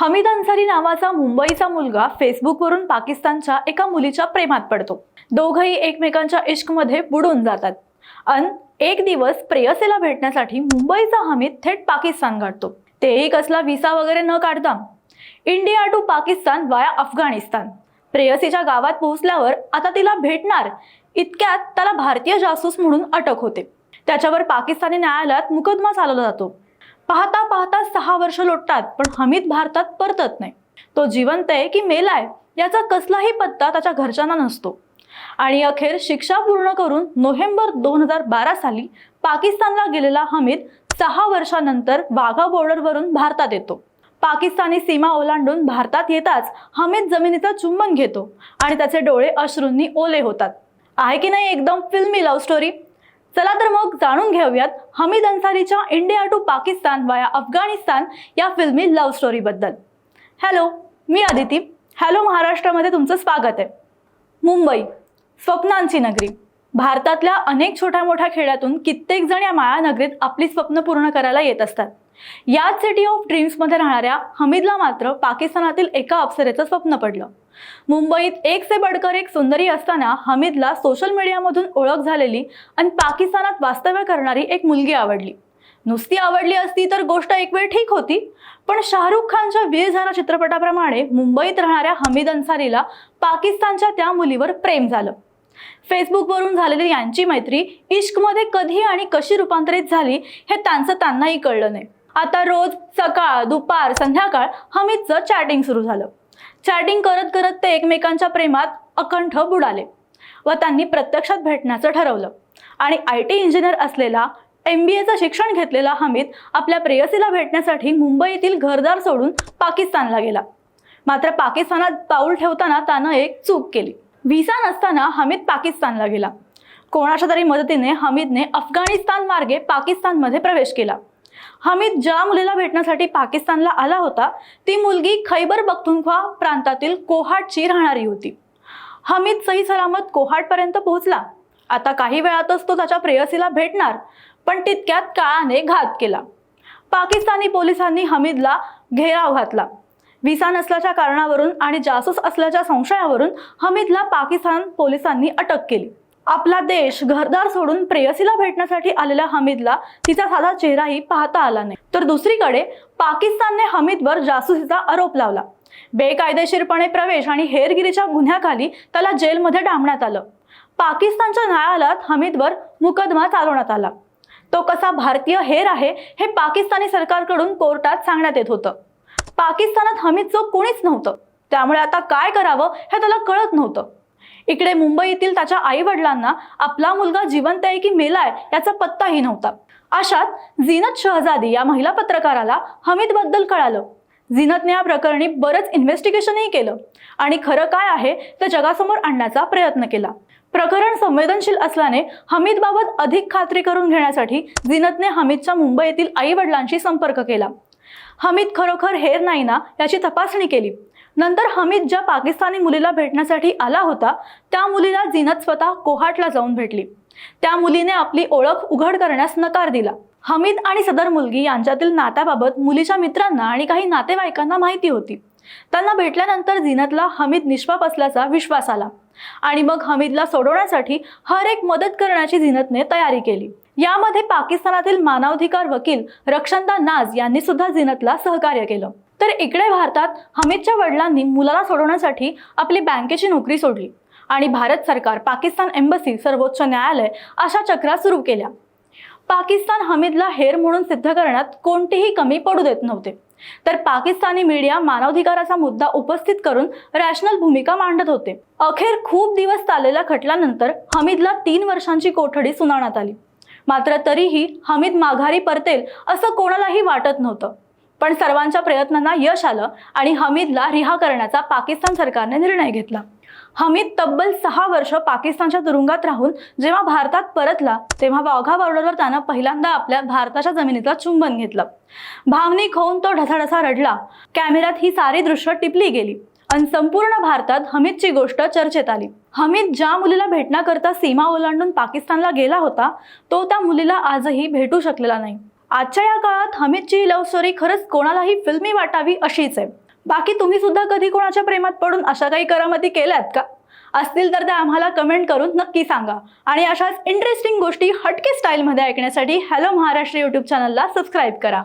हमीद अन्सारी नावाचा मुंबईचा मुलगा फेसबुकवरून पाकिस्तानच्या एका मुलीच्या प्रेमात पडतो. दोघंही एकमेकांच्या इश्कमध्ये बुडून जातात. अन एक दिवस प्रेयसीला भेटण्यासाठी मुंबईचा हमीद थेट पाकिस्तान गाठतो. तेही कसला व्हिसा वगैरे न काढता. India to Pakistan via Afghanistan. प्रेयसीच्या गावात पोहोचल्यावर आता तिला भेटणार. इतक्यात त्याला भारतीय जासूस म्हणून अटक होते. त्याच्यावर पाकिस्तानी न्यायालयात मुकदमा चालवला जातो. पाहता पाहता सहा वर्ष लोटतात पण हमीद भारतात परतत नाही. तो जिवंत आहे की मेलाय याचा कसलाही पत्ता त्याच्या घरच्यांना नसतो. आणि अखेर शिक्षा पूर्ण करून नोव्हेंबर दोन हजार बारा साली पाकिस्तानला गेलेला हमीद सहा वर्षानंतर वाघा बॉर्डरवरून भारतात येतो. पाकिस्तानी सीमा ओलांडून भारतात येताच हमीद जमिनीचा चुंबन घेतो आणि त्याचे डोळे अश्रूंनी ओले होतात. आहे की नाही एकदम फिल्मी लव्ह स्टोरी चला तर मग जाणून घेऊयात Hamid अन्सारीच्या India to Pakistan via Afghanistan या फिल्मी लव्ह स्टोरीबद्दल हॅलो मी अदिती हॅलो महाराष्ट्रामध्ये तुमचं स्वागत आहे. मुंबई स्वप्नांची नगरी. भारतातल्या अनेक छोट्या मोठ्या खेड्यातून कित्येक जण या मायानगरीत आपली स्वप्न पूर्ण करायला येत असतात. याच सिटी ऑफ ड्रीम्समध्ये राहणाऱ्या हमीदला मात्र पाकिस्तानातील एका अप्सरेचं स्वप्न पडलं. मुंबईत एक से बडकर एक सुंदरी असताना हमीदला सोशल मीडियामधून ओळख झालेली आणि पाकिस्तानात वास्तव्य करणारी एक मुलगी आवडली. नुसती आवडली असती तर गोष्ट एक वेळ ठीक होती पण शाहरुख खानच्या वीर झाला चित्रपटाप्रमाणे मुंबईत राहणाऱ्या हमीद अन्सारीला पाकिस्तानच्या त्या मुलीवर प्रेम झालं. फेसबुकवरून झालेली यांची मैत्री इश्कमध्ये कधी आणि कशी रूपांतरित झाली हे त्यांचं त्यांनाही कळलं नाही. आता रोज सकाळ दुपार संध्याकाळ हमीदचं चॅटिंग सुरू झालं. चॅटिंग करत करत ते एकमेकांच्या प्रेमात अकंठ बुडाले व त्यांनी प्रत्यक्षात भेटण्याचं ठरवलं. आणि आय टी इंजिनियर असलेला एम बी एचं शिक्षण घेतलेला हमीद आपल्या प्रेयसीला भेटण्यासाठी मुंबईतील घरदार सोडून पाकिस्तानला गेला. मात्र पाकिस्तानात पाऊल ठेवताना त्यानं एक चूक केली. व्हिसा नसताना हमीद पाकिस्तानला गेला. कोणाच्या तरी मदतीने हमीदने अफगाणिस्तान मार्गे पाकिस्तानमध्ये प्रवेश केला. हमीद ज्या मुलीला भेटण्यासाठी पाकिस्तानला आला होता ती मुलगी खैबर बख्तुनख्वा प्रांतातील कोहाटची राहणारी होती. हमीद सही सलामत कोहाटपर्यंत पोहोचला. आता काही वेळातच तो त्याच्या प्रेयसीला भेटणार पण तितक्यात काळाने घात केला. पाकिस्तानी पोलिसांनी हमीदला घेराव घातला. व्हिसा नसल्याच्या कारणावरून आणि जासूस असल्याच्या संशयावरून हमीदला पाकिस्तान पोलिसांनी अटक केली. आपला देश घरदार सोडून प्रेयसीला भेटण्यासाठी आलेल्या हमीदला तिचा साधा चेहराही पाहता आला नाही. तर दुसरीकडे पाकिस्तानने हमीदवर जासूसीचा आरोप लावला. बेकायदेशीरपणे प्रवेश आणि हेरगिरीच्या गुन्ह्याखाली त्याला जेलमध्ये डांबण्यात आलं. पाकिस्तानच्या न्यायालयात हमीदवर मुकदमा चालवण्यात आला. तो कसा भारतीय हेर आहे हे पाकिस्तानी सरकारकडून कोर्टात सांगण्यात येत होतं. पाकिस्तानात हमीदचं कोणीच नव्हतं. त्यामुळे आता काय करावं हे त्याला कळत नव्हतं. इकडे मुंबईतील त्याच्या आई वडिलांना आपला मुलगा जिवंत आहे की मेलाय याचा पत्ताही नव्हता. अशात झीनत शहजादी या महिला पत्रकाराला हमीदबद्दल कळालं. झीनतने या प्रकरणी बरंच इन्व्हेस्टिगेशनही केलं आणि खरं काय आहे ते जगासमोर आणण्याचा प्रयत्न केला. प्रकरण संवेदनशील असल्याने हमीद बाबत अधिक खात्री करून घेण्यासाठी झीनतने हमीदच्या मुंबईतील आई वडिलांशी संपर्क केला. हमीद खरोखर हेर नाही ना याची तपासणी केली. नंतर हमीद ज्या पाकिस्तानी मुलीला भेटण्यासाठी आला होता त्या मुलीला जिनत स्वतः कोहाटला जाऊन भेटली. त्या मुलीने आपली ओळख उघड करण्यास नकार दिला. हमीद आणि सदर मुलगी यांच्यातील नात्याबाबत मुलीच्या मित्रांना आणि काही नातेवाईकांना माहिती होती. त्यांना भेटल्यानंतर जिनतला हमीद निष्पाप असल्याचा विश्वास आला आणि मग हमीदला सोडवण्यासाठी हर एक मदत करण्याची जिनतने तयारी केली. यामध्ये पाकिस्तानातील मानवाधिकार वकील रक्षंदा नाज यांनी सुद्धा जिनतला सहकार्य केलं. तर इकडे भारतात हमीदच्या वडिलांनी मुलाला सोडवण्यासाठी आपली बँकेची नोकरी सोडली. आणि भारत सरकार पाकिस्तान एम्बसी सर्वोच्च न्यायालय अशा चक्रा सुरू केल्या. पाकिस्तान हमीदला हेर म्हणून सिद्ध करण्यात कोणतीही कमी पडू देत नव्हते. तर पाकिस्तानी मीडिया मानवाधिकाराचा मुद्दा उपस्थित करून रॅशनल भूमिका मांडत होते. अखेर खूप दिवस चाललेल्या खटल्यानंतर हमीदला तीन वर्षांची कोठडी सुनावण्यात आली. मात्र तरीही हमीद माघारी परतेल असं कोणालाही वाटत नव्हतं. पण सर्वांच्या प्रयत्नांना यश आलं आणि हमीदला रिहा करण्याचा पाकिस्तान सरकारने निर्णय घेतला. हमीद तब्बल सहा वर्ष पाकिस्तानच्या तुरुंगात राहून जेव्हा भारतात परतला तेव्हा वाघा बॉर्डरवर त्यानं पहिल्यांदा आपल्या भारताच्या जमिनीचा चुंबन घेतलं. भावनिक होऊन तो ढसाढसा रडला. कॅमेऱ्यात ही सारी दृश्य टिपली गेली आणि संपूर्ण भारतात हमीदची गोष्ट चर्चेत आली. हमीद ज्या मुलीला भेटण्याकरता सीमा ओलांडून पाकिस्तानला गेला होता तो त्या मुलीला आजही भेटू शकलेला नाही. आजच्या या काळात हमीदची लव्ह स्टोरी खरंच कोणालाही फिल्मी वाटावी अशीच आहे. बाकी तुम्ही सुद्धा कधी कोणाच्या प्रेमात पडून अशा काही करामती केल्यात का? असतील तर त्या आम्हाला कमेंट करून नक्की सांगा. आणि अशाच इंटरेस्टिंग गोष्टी हटके स्टाईलमध्ये ऐकण्यासाठी हॅलो महाराष्ट्र यूट्यूब चॅनलला सबस्क्राईब करा.